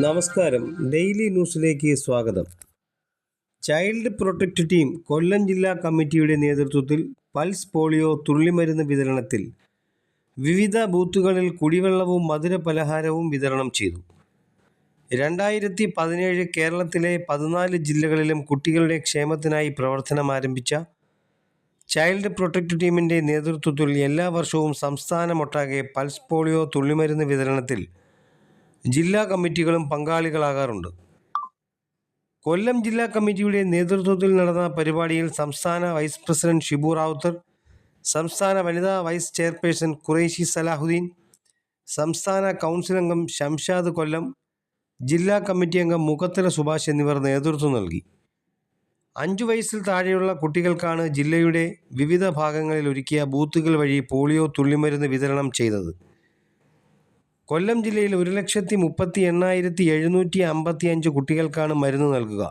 നമസ്കാരം. ഡെയിലി ന്യൂസിലേക്ക് സ്വാഗതം. ചൈൽഡ് പ്രൊട്ടക്റ്റ് ടീം കൊല്ലം ജില്ലാ കമ്മിറ്റിയുടെ നേതൃത്വത്തിൽ പൾസ് പോളിയോ തുള്ളിമരുന്ന് വിതരണത്തിൽ വിവിധ ബൂത്തുകളിൽ കുടിവെള്ളവും മധുര പലഹാരവും വിതരണം ചെയ്തു. രണ്ടായിരത്തി പതിനേഴ് കേരളത്തിലെ പതിനാല് ജില്ലകളിലും കുട്ടികളുടെ ക്ഷേമത്തിനായി പ്രവർത്തനം ആരംഭിച്ച ചൈൽഡ് പ്രൊട്ടക്റ്റ് ടീമിന്റെ നേതൃത്വത്തിൽ എല്ലാ വർഷവും സംസ്ഥാനമൊട്ടാകെ പൾസ് പോളിയോ തുള്ളിമരുന്ന് വിതരണത്തിൽ ജില്ലാ കമ്മിറ്റികളും പങ്കാളികളാകാറുണ്ട്. കൊല്ലം ജില്ലാ കമ്മിറ്റിയുടെ നേതൃത്വത്തിൽ നടന്ന പരിപാടിയിൽ സംസ്ഥാന വൈസ് പ്രസിഡന്റ് ഷിബു റാവുത്തർ സംസ്ഥാന വനിതാ വൈസ് ചെയർപേഴ്സൺ ഖുറേഷി സലാഹുദ്ദീൻ സംസ്ഥാന കൗൺസിൽ അംഗം ഷംഷാദ് കൊല്ലം ജില്ലാ കമ്മിറ്റി അംഗം മുഖത്തല സുഭാഷ് എന്നിവർ നേതൃത്വം നൽകി. അഞ്ചു വയസ്സിൽ താഴെയുള്ള കുട്ടികൾക്കാണ് ജില്ലയുടെ വിവിധ ഭാഗങ്ങളിൽ ഒരുക്കിയ ബൂത്തുകൾ വഴി പോളിയോ തുള്ളിമരുന്ന് വിതരണം ചെയ്തത്. കൊല്ലം ജില്ലയിൽ ഒരു ലക്ഷത്തി മുപ്പത്തി എണ്ണായിരത്തി എഴുന്നൂറ്റി അമ്പത്തി അഞ്ച് കുട്ടികൾക്കാണ് മരുന്ന് നൽകുക.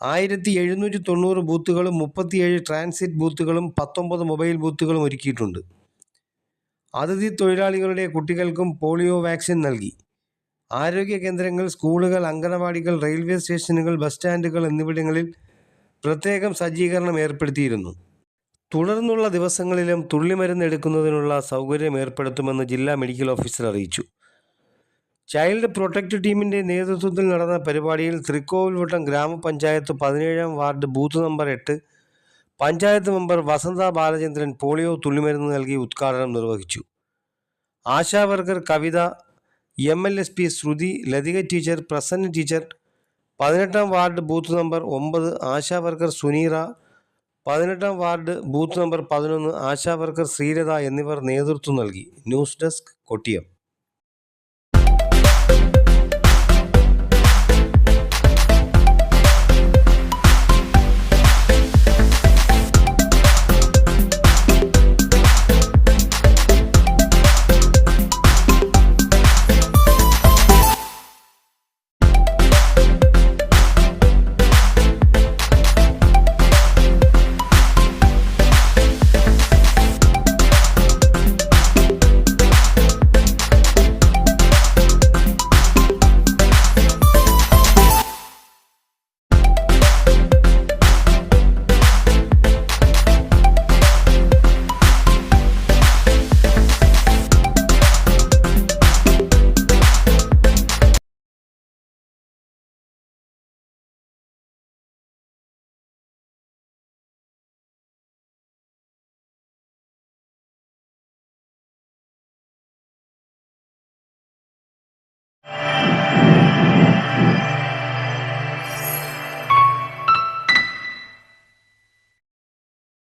ആയിരത്തി എഴുന്നൂറ്റി തൊണ്ണൂറ് ബൂത്തുകളും മുപ്പത്തിയേഴ് ട്രാൻസിറ്റ് ബൂത്തുകളും പത്തൊമ്പത് മൊബൈൽ ബൂത്തുകളും ഒരുക്കിയിട്ടുണ്ട്. അതിഥി തൊഴിലാളികളുടെ കുട്ടികൾക്കും പോളിയോ വാക്സിൻ നൽകി. ആരോഗ്യ കേന്ദ്രങ്ങൾ സ്കൂളുകൾ അംഗനവാടികൾ റെയിൽവേ സ്റ്റേഷനുകൾ ബസ് സ്റ്റാൻഡുകൾ എന്നിവിടങ്ങളിൽ പ്രത്യേകം സജ്ജീകരണം ഏർപ്പെടുത്തിയിരുന്നു. തുടർന്നുള്ള ദിവസങ്ങളിലും തുള്ളിമരുന്ന് എടുക്കുന്നതിനുള്ള സൗകര്യം ഏർപ്പെടുത്തുമെന്ന് ജില്ലാ മെഡിക്കൽ ഓഫീസർ അറിയിച്ചു. ചൈൽഡ് പ്രൊട്ടക്റ്റ് ടീമിന്റെ നേതൃത്വത്തിൽ നടന്ന പരിപാടിയിൽ തൃക്കോവിൽവട്ടം ഗ്രാമപഞ്ചായത്ത് പതിനേഴാം വാർഡ് ബൂത്ത് നമ്പർ എട്ട് പഞ്ചായത്ത് മെമ്പർ വസന്ത ബാലചന്ദ്രൻ പോളിയോ തുള്ളിമരുന്ന് നൽകി ഉദ്ഘാടനം നിർവഹിച്ചു. Asha worker Kavitha M L S P Sruthi Lathika teacher Prasanna teacher പതിനെട്ടാം വാർഡ് ബൂത്ത് നമ്പർ ഒമ്പത് ആശാവർക്കർ സുനീറ പതിനെട്ടാം വാർഡ് ബൂത്ത് നമ്പർ പതിനൊന്ന് ആശാ വർക്കർ ശ്രീലത എന്നിവർ നേതൃത്വം നൽകി. News desk Kottiyam.